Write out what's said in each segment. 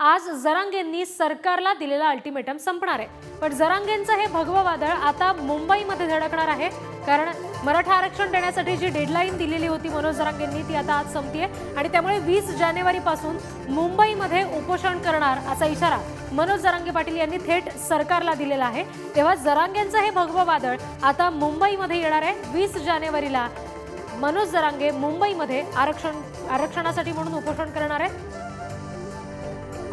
आज जरांगेंनी सरकारला दिलेला अल्टिमेटम संपणार आहे. पण जरांगेंचं हे भगवं वादळ आता मुंबईमध्ये धडकणार आहे. कारण मराठा आरक्षण देण्यासाठी जी डेडलाईन दिलेली होती मनोज जरांगेंनी ती आता आज संपतीये. आणि त्यामुळे वीस जानेवारीपासून मुंबईमध्ये उपोषण करणार असा इशारा मनोज जरांगे पाटील यांनी थेट सरकारला दिलेला आहे. तेव्हा जरांगेंचं हे भगवं वादळ आता मुंबईमध्ये येणार आहे. वीस जानेवारीला मनोज जरांगे मुंबईमध्ये आरक्षण आरक्षणासाठी म्हणून उपोषण करणार आहेत.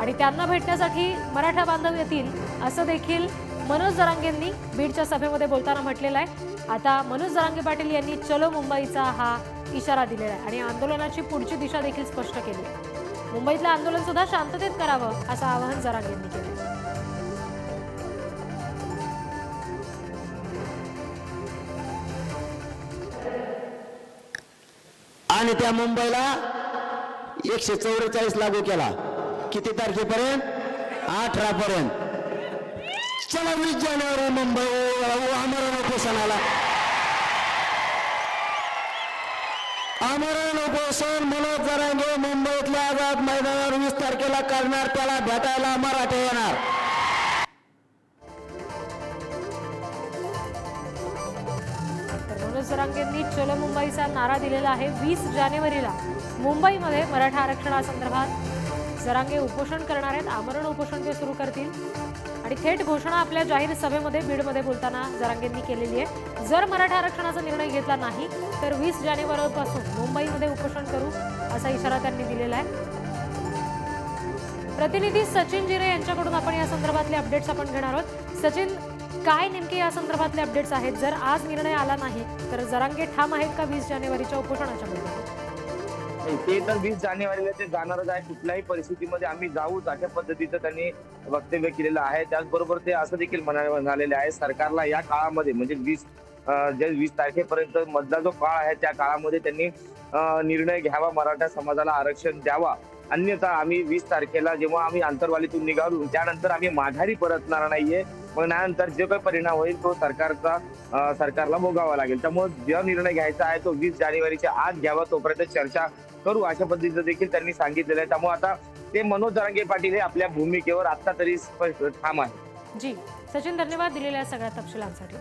आणि त्यांना भेटण्यासाठी मराठा बांधव येतील असं देखील मनोज जरांगेंनी बीडच्या सभेमध्ये बोलताना म्हटलेलं आहे. आता मनोज जरांगे पाटील यांनी चलो मुंबईचा हा इशारा दिलेला आहे आणि आंदोलनाची पुढची दिशा देखील स्पष्ट केली मुंबईतलं आंदोलन सुद्धा शांततेत करावं असं आवाहन जरांगेंनी केलं. आणि त्या मुंबईला एकशे चौवेचाळीस लागू केला. किती तारखेपर्यंत? अठरा पर्यंत चला वीस जानेवारी मुंबई आमरण उपोषणाला. आमरण उपोषण मनोज जरांगे मुंबईतल्या आझाद मैदानावर वीस तारखेला करणार त्याला भेटायला मराठे येणार. मनोज जरांगेंनी चलो मुंबईचा नारा दिलेला आहे वीस जानेवारीला. मुंबईमध्ये मराठा आरक्षणासंदर्भात जरांगे उपोषण करणार आहेत आमरण उपोषण ते सुरू करतील. आणि थेट घोषणा आपल्या जाहीर सभेमध्ये बीडमध्ये बोलताना जरांगेंनी केलेली आहे. जर मराठा आरक्षणाचा निर्णय घेतला नाही तर वीस जानेवारीपासून मुंबईमध्ये उपोषण करू असा इशारा त्यांनी दिलेला आहे. प्रतिनिधी सचिन जिरे यांच्याकडून आपण या संदर्भातले अपडेट्स आपण घेणार आहोत. सचिन काय नेमके या संदर्भातले अपडेट्स आहेत? जर आज निर्णय आला नाही तर जरांगे ठाम आहेत का वीस जानेवारीच्या उपोषणाच्या मुद्द्यावर? ते तर वीस जानेवारीला ते जाणारच आहे. कुठल्याही परिस्थितीमध्ये आम्ही जाऊच अशा पद्धतीचं त्यांनी वक्तव्य केलेलं आहे. त्याचबरोबर ते असं देखील म्हणालेले आहे सरकारला या काळामध्ये म्हणजे वीस जे वीस तारखेपर्यंत मधला जो काळ आहे त्या काळामध्ये त्यांनी निर्णय घ्यावा मराठा समाजाला आरक्षण द्यावा. अन्यथा आम्ही वीस तारखेला जेव्हा आम्ही आंतरवालीतून निघालो त्यानंतर आम्ही माघारी परतणार नाहीये. मग त्यानंतर जे काही परिणाम होईल तो सरकारचा सरकारला भोगावा लागेल. त्यामुळे जो निर्णय घ्यायचा आहे तो वीस जानेवारीच्या आत घ्यावा. तोपर्यंत चर्चा करू अशा पद्धतीचं देखील त्यांनी सांगितलेलं आहे. त्यामुळे आता ते मनोज जरांगे पाटील हे आपल्या भूमिकेवर आता तरी स्पष्ट ठाम आहे जी सचिन धन्यवाद दिलेल्या सगळ्या तपशिलांसाठी.